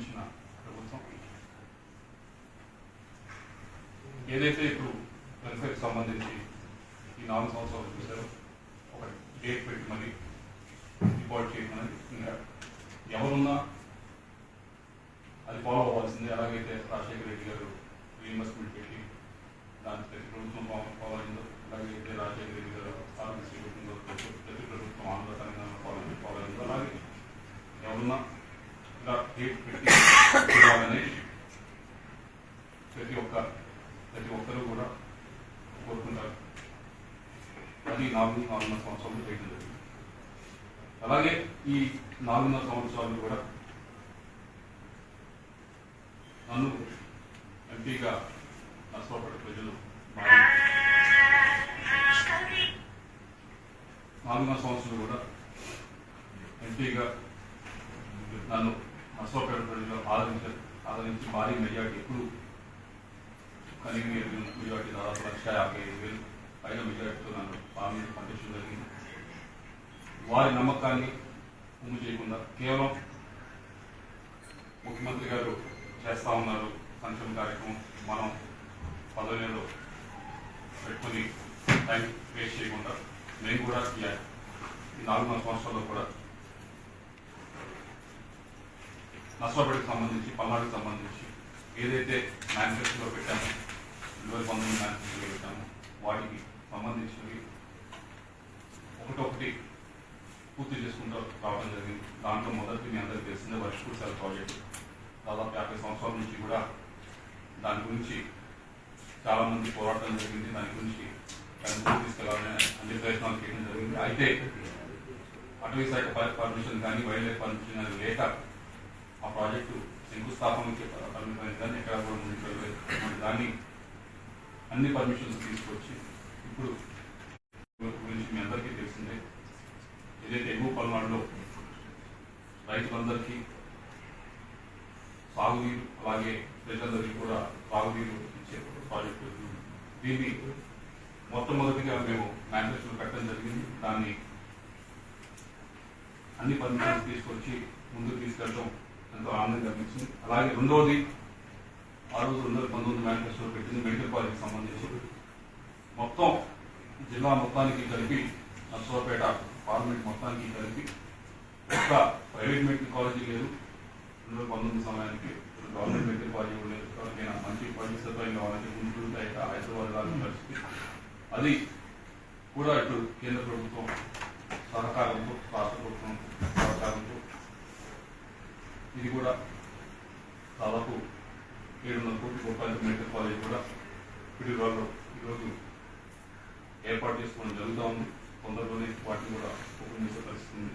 నిర్మించిన ప్రభుత్వం. ఏదైతే ఇప్పుడు వెల్ఫేర్కి సంబంధించి ఈ నాలుగు సంవత్సరాలు చూశారో ఒక డేట్ పెట్టి మరి రిపోర్ట్ చేయమని ఎవరున్నా అది ఫాలో అవ్వాల్సిందే. ఎలాగైతే రాజశేఖర రెడ్డి గారు రీఇన్వెస్ట్మెంట్ పెట్టి దాని ప్రతి ప్రభుత్వం ఫాలో ఫాలో అయిందో అలాగైతే రాజశేఖర రెడ్డి గారు ఆరోగ్యశ్రీ పెట్టిందో ప్రతి ప్రతి ప్రభుత్వం ఆంధ్ర తెలంగాణ ఫాలో అయింది ఫాలో అయిందో అలాగే ఎవరున్నా ఇలా డేట్ పెట్టి చేయాలని ప్రతి ఒక్క ప్రతి ఒక్కరూ కూడా కోరుకుంటారు అది నాలుగు నాలుగున్నర సంవత్సరాలు చేయడం జరిగింది. అలాగే ఈ నాలుగున్నర సంవత్సరాలు కూడా నన్ను ఎంపీగా నష్టపడ్డ ప్రజలు నాలుగున్నర సంవత్సరాలు కూడా ఎంపీగా నన్ను నష్టపడ్డ ప్రజలు ఆదరించారు ఆదరించి భారీ మెజార్టీ ఎప్పుడు కలిగి మెజార్టీ దాదాపు లక్ష యాభై ఐదు వేలు పైన మెజార్టీతో నన్ను పార్లమెంట్ పంపించడం జరిగింది. వారి నమ్మకాన్ని ఉమ్ము చేయకుండా కేవలం ముఖ్యమంత్రి గారు చేస్తా ఉన్నారు. సంక్షేమ కార్యక్రమం మనం పదవిలో పెట్టుకుని టైం వేస్ట్ చేయకుండా మేము కూడా ఈ నాలుగున్నర సంవత్సరాల్లో కూడా నష్టపడికి సంబంధించి పల్నాడుకు సంబంధించి ఏదైతే మేనిఫెస్టోలో పెట్టామో రెండు వేల పంతొమ్మిది మేనిఫెస్టోలో పెట్టామో వాటికి సంబంధించినవి ఒకటొకటి పూర్తి చేసుకుంటూ రావడం జరిగింది. దాంట్లో మొదటి మీ అందరికీ తెలిసిందే వర్షపూర్ సెల్ ప్రాజెక్ట్. దాదాపు యాభై సంవత్సరాల నుంచి కూడా దాని గురించి చాలా మంది పోరాటం జరిగింది. దాని గురించి దాన్ని తీసుకెళ్ళాలని అన్ని ప్రయత్నాలు చేయడం జరిగింది. అయితే అటవీ శాఖ పర్మిషన్ కానీ వైల్డ్ లైఫ్ పర్మిషన్ కానీ లేక ఆ ప్రాజెక్టు శంకుస్థాపనకి పర్మిషన్ కానీ ఎక్కడ కూడా ముందుకు దాన్ని అన్ని పర్మిషన్స్ తీసుకొచ్చి ఇప్పుడు గురించి మీ అందరికీ తెలిసిందే. ఏదైతే ఎగువ పల్నాడులో రైతులందరికీ సాగునీరు అలాగే ప్రజలందరికీ కూడా సాగునీరు ఇచ్చే ప్రాజెక్టు దీన్ని మొట్టమొదటిగా మేము మేనిఫెస్టో పెట్టడం జరిగింది. దాన్ని అన్ని పర్మిషన్స్ తీసుకొచ్చి ముందుకు తీసుకెళ్ళడం ఎంతో ఆనందం కలిగించింది. అలాగే రెండవది ఆ రోజు రెండు వేల పంతొమ్మిది మేనిఫెస్టో పెట్టింది మెడికల్ కాలేజ్కి సంబంధించి. మొత్తం జిల్లా మొత్తానికి కలిపి నర్సరావుపేట పార్లమెంట్ మొత్తానికి కలిపి ఒక్క ప్రైవేట్ మెడికల్ కాలేజీ లేదు. రెండు వేల పంతొమ్మిది సమయానికి గవర్నమెంట్ మెడికల్ కాలేజీ కూడా లేదు. ఎవరికైనా మంచి వైద్య సదుపాయం కావాలంటే గుంటూరు బయట హైదరాబాద్ లాంటి పరిస్థితి అది కూడా ఇటు కేంద్ర ప్రభుత్వం సహకారంతో రాష్ట్ర ప్రభుత్వం సహకారంతో ఇది కూడా దాదాపు ఏడున్నర కోట్ల రూపాయల మెడికల్ కాలేజ్ కూడా పిడివాళ్ళు ఈరోజు ఏర్పాటు చేసుకోవడం జరుగుతూ ఉంది. తొందరలోనే వాటిని కూడా ఓపెన్ చేసే పరిస్థితి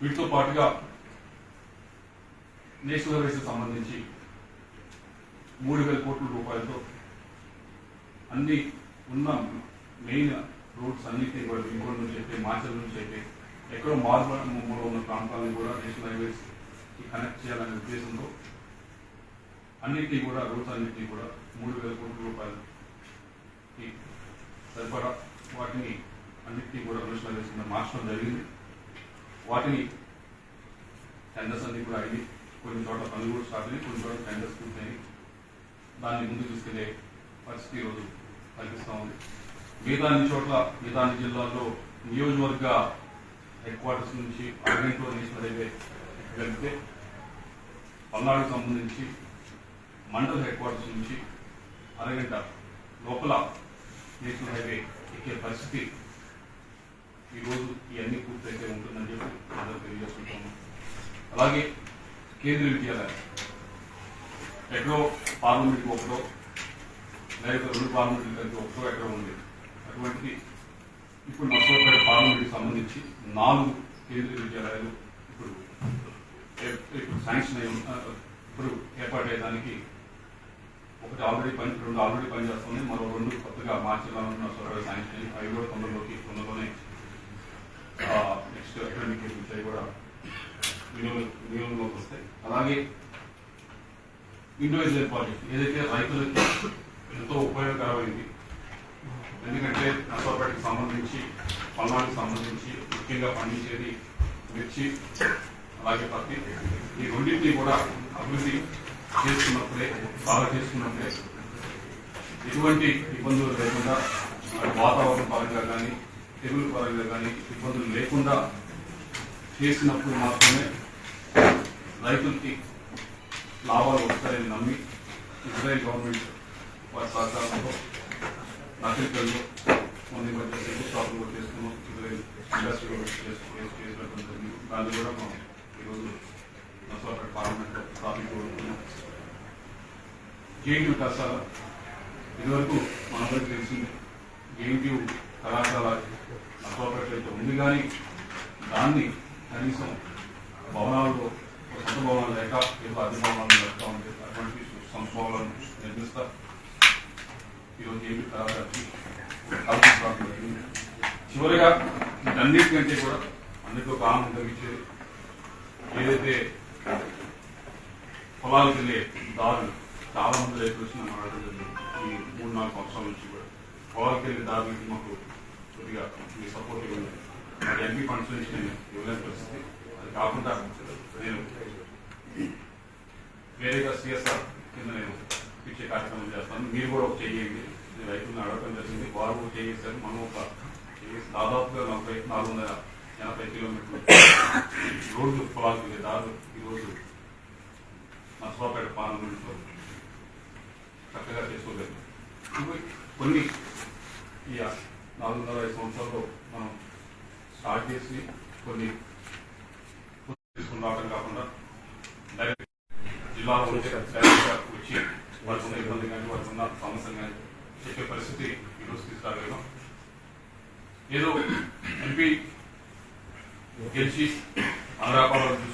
వీటితో పాటుగా నేషనల్ హైవేస్ సంబంధించి మూడు వేల కోట్ల రూపాయలతో అన్ని ఉన్న మెయిన్ రూట్స్ అన్నిటినీ కూడా ఇంకోటి నుంచి అయితే మాచల్ నుంచి అయితే ఎక్కడో మార్పులో ఉన్న ప్రాంతాలను కూడా నేషనల్ హైవేస్ కనెక్ట్ చేయాలనే ఉద్దేశంతో అన్నిటినీ కూడా రూట్స్ అన్నిటినీ కూడా మూడు వేల కోట్ల రూపాయలు సరిపడా వాటిని అన్నిటినీ కూడా ప్రశ్నలు కింద మార్చడం జరిగింది. వాటిని టెండర్స్ అన్ని కూడా అయ్యి కొన్ని చోట్ల పనులు కూడా స్టార్ట్ అయ్యి కొన్ని చోట్ల టెండర్స్ పూర్తయి దాన్ని ముందుకు తీసుకెళ్ళే పరిస్థితి ఈరోజు కల్పిస్తా ఉంది. మిగతా అన్ని చోట్ల మిగతా అన్ని జిల్లాల్లో నియోజకవర్గ హెడ్ క్వార్టర్స్ నుంచి అరగంటలో నేషనల్ హైవే వెళ్తే పల్నాడుకు సంబంధించి మండల్ హెడ్ క్వార్టర్స్ నుంచి అరగంట లోపల నేషనల్ హైవే ఎక్కే పరిస్థితి ఈరోజు ఇవన్నీ పూర్తయితే ఉంటుందని చెప్పి అందరూ తెలియజేసుకుంటాము అలాగే కేంద్రీయ విద్యాలయం. ఎక్కడో పార్లమెంట్ ఒకటో లేక రెండు పార్లమెంట్ కలిపి ఒకటో ఎక్కడో ఉంది. అటువంటిది ఇప్పుడు నర్సరావుపేట పార్లమెంట్కి సంబంధించి నాలుగు కేంద్రీయ విద్యాలయాలు ఇప్పుడు ఇప్పుడు శాంక్షన్ అయి ఉన్న- ఇప్పుడు ఏర్పాటయ్యేదానికి ఒకటి ఆల్రెడీ పని రెండు ఆల్రెడీ పనిచేస్తుంది మరో రెండు కొత్తగా మార్చాలని నర్సరావుపేట శాంక్షన్ అయ్యి అవి కూడా తొందరలోకి తొందరలోనే నెక్స్ట్ అకాడమిక్ ఇయర్ నుంచి అవి కూడా వినియోగంలోకి వస్తాయి అలాగే ఇండివిజువల్ ప్రాజెక్ట్ ఏదైతే రైతులకి ఎంతో ఉపయోగకరమైంది ఎందుకంటే నర్సాపేటకి సంబంధించి పల్నాడుకు సంబంధించి ముఖ్యంగా పండించేది మిర్చి అలాగే పత్తి ఈ రెండింటినీ కూడా అభివృద్ధి చేసుకున్నప్పుడే బాగా చేసుకున్నప్పుడే ఎటువంటి ఇబ్బందులు లేకుండా అటు వాతావరణ పరంగా కానీ తెగులు పరంగా కానీ ఇబ్బందులు లేకుండా చేసినప్పుడు మాత్రమే రైతులకి లాభాలు వస్తాయని నమ్మి ఇజ్రాయెల్ గవర్నమెంట్ వారి సహకారంతో నకిలికల్లో కొన్ని మధ్య శంకుస్థాపన కూడా చేసుకున్నాం ఇజ్రాయెల్ ఇండస్ట్రీ కూడా చేసు- చేసినటువంటి జరిగింది. దాన్ని కూడా మనం ఈరోజు నర్సాపేట పార్లమెంట్లో టాపిక్ కోరుకున్నాం జేఎన్యూ కళాశాల ఇదివరకు మనందరికీ తెలిసింది. జేఎన్యూ కళాశాల నర్సాపేట ఉంది కానీ దాన్ని కనీసం భవనాల్లో సొంత భవనాలు లేక ఏదో అద్దె భవనాలు లేక ఉంది అటువంటి సంస్థలను నిర్మిస్తా. ఈరోజు ఏమి కళాశాలకి చివరిగా వీటన్నిటికంటే కూడా అన్నిటిలో ఒక ఆనందం కలిగించేది ఏదైతే పొలాలకు వెళ్ళే దారులు చాలా మంది రైతులు వచ్చిన మాట్లాడుతుంది ఈ మూడు నాలుగు సంవత్సరాల నుంచి కూడా పొలాలకు వెళ్ళే దారులకి మాకు కొద్దిగా మీ సపోర్ట్ ఇవ్వండి. మరి ఎంపీ ఫండ్స్ నుంచి నేను ఇవ్వలేని పరిస్థితి. అది కాకుండా నేను వేరేగా సిఎస్ఆర్ కింద నేను ఇచ్చే కార్యక్రమం చేస్తాను. మీరు కూడా ఒక చేయండి. నేను రైతులను అడగడం జరిగింది. వారు కూడా చేసేసారు మనం ఒక దాదాపుగా నలభై నాలుగు వందల ఎనభై కిలోమీటర్లు రోడ్లు పొలాలకు వెళ్ళే దారులు ఈరోజు నర్సరావుపేట పార్లమెంట్లో చక్కగా చేసుకోలేదు ఇవి కొన్ని ఈ నాలుగున్నర ఐదు సంవత్సరాల్లో మనం స్టార్ట్ చేసి కొన్ని తీసుకుని రావడం కాకుండా డైరెక్ట్ డైరెక్ట్గా వచ్చి వారికి ఉన్న ఇబ్బంది కానీ వారికి ఉన్న సమస్యలు కానీ చెప్పే పరిస్థితి ఈరోజు తీసుకురాగలిగాం. ఏదో ఎంపీ గెలిచి అనరాపాలను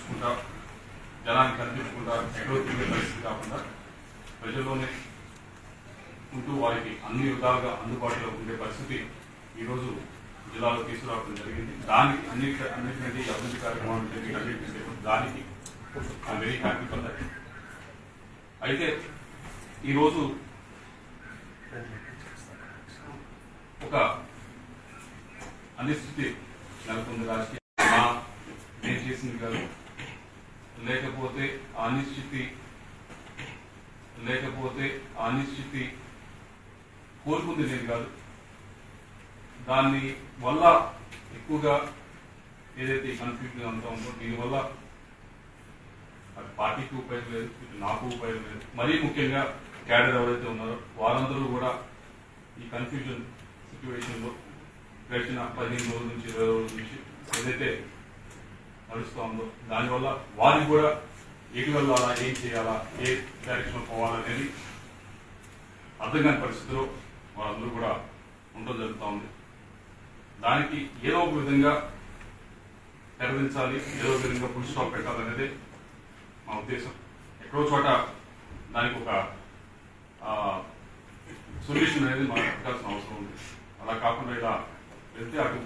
చూసుకుంటా ఎక్కడో తిరిగే పరిస్థితి కాకుండా ప్రజల్లోనే ఉంటూ వారికి అన్ని విధాలుగా అందుబాటులో ఉండే పరిస్థితి ఈరోజు జిల్లాలో తీసుకురావడం జరిగింది దానికి అన్ని అన్నిటికంటే ఈ అభివృద్ధి కార్యక్రమాలు అన్నిటికంటే దానికి I very happy for that అయితే ఈరోజు ఒక అనిశ్చితి నెలకొంది రాజకీయ నేను చేసింది కాదు లేకపోతే అనిశ్చితి లేకపోతే అనిశ్చితి కోరుకుంది నేను కాదు. దాన్ని వల్ల ఎక్కువగా ఏదైతే కన్ఫ్యూజన్ అంతా ఉందో దీనివల్ల అది పార్టీకి ఉపయోగం లేదు ఇటు నాకు ఉపయోగం లేదు. మరీ ముఖ్యంగా క్యాడర్ ఎవరైతే ఉన్నారో వారందరూ కూడా ఈ కన్ఫ్యూజన్ సిచ్యువేషన్లో గడిచిన పదిహేను రోజుల నుంచి ఇరవై రోజుల నుంచి ఏదైతే నడుస్తూ ఉందో దానివల్ల వారికి కూడా ఎటు వెళ్ళాలా ఏం చేయాలా ఏ డైరెక్షన్ పోవాలా అనేది అర్థం కాని పరిస్థితిలో వారందరూ కూడా ఉండడం జరుగుతూ ఉంది దానికి ఏదో ఒక విధంగా తెరదించాలి ఏదో ఒక విధంగా ఫుల్ స్టాప్ పెట్టాలనేది మా ఉద్దేశం. ఎక్కడో చోట దానికి ఒక సొల్యూషన్ అనేది మనం పెట్టాల్సిన అవసరం ఉంది. అలా కాకుండా ఇలా వెళ్తే అటు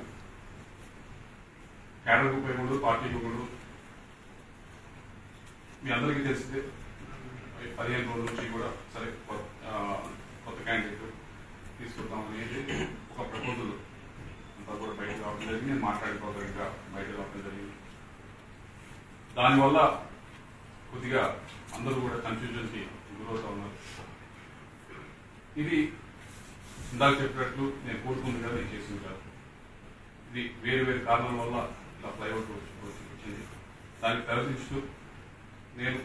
కేడర్కి ఉపయోగపడదు పార్టీకి ఉపయోగపడదు మీ అందరికీ తెలిసిందే పదిహేను రోజుల నుంచి కూడా సరే కొత్త కొత్త క్యాండిడేట్ తీసుకుంటాం అనేది ఒక ప్రపోజల్ అంతా కూడా బయట రావడం జరిగింది. నేను మాట్లాడుకోవడం ఇంకా బయట రావడం జరిగింది. దానివల్ల కొద్దిగా అందరూ కూడా కన్ఫ్యూజన్కి గురవుతా ఉన్నారు. ఇది ఇందాక చెప్పినట్లు నేను కోరుకుంది కదా నేను చేసింది కాదు. ఇది వేరు వేరు కారణాల వల్ల ఇలా ఫ్లైఓవర్ వచ్చింది దానికి తెరదించుతూ నేను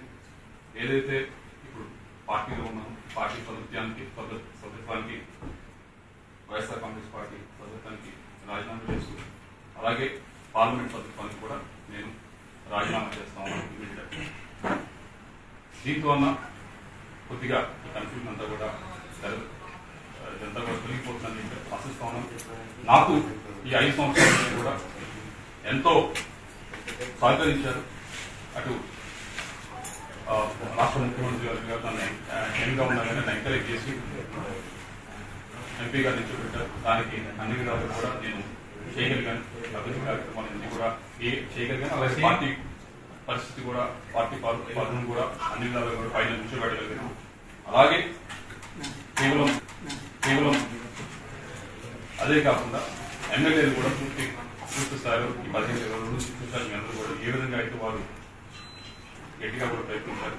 ఏదైతే ఇప్పుడు పార్టీలో ఉన్నాను పార్టీ సభ్యత్వానికి సభ్యత్వానికి వైఎస్ఆర్ కాంగ్రెస్ పార్టీ సభ్యత్వానికి రాజీనామా చేస్తూ అలాగే పార్లమెంట్ సభ్యత్వానికి కూడా నేను రాజీనామా చేస్తాను ఉన్నాను దీంతో అన్న కొద్దిగా కన్ఫ్యూజన్ అంతా కూడా ఇదంతా కూడా తొలగిపోతుందని అసలు ఆశిస్తా ఉన్నాను నాకు ఈ ఐదు సంవత్సరాలు కూడా ఎంతో సహకరించారు. అటు రాష్ట్ర ముఖ్యమంత్రి గారు గారు నన్ను ఉన్నారని నన్ను ఎంకరేజ్ చేసి ఎంపీగా నిల్చోబెట్టారు. దానికి అన్ని విధాలు కూడా నేను చేయగలిగాను. అభివృద్ధి కార్యక్రమాలన్నీ కూడా ఏ చేయగలిగాను. అలాగే పార్టీ పరిస్థితి కూడా పార్టీ పాల్- పాలన కూడా అన్ని విధాలుగా కూడా పైన నిల్చోబెట్టగలిగాను. అలాగే కేవలం కేవలం అదే కాకుండా ఎమ్మెల్యేలు కూడా పూర్తి చూపిస్తారు ఈ పదిహేను ఇరవై రోజులు చూపిస్తారు మీ అందరూ కూడా ఏ విధంగా అయితే వారు గట్టిగా కూడా ప్రయత్నించారు.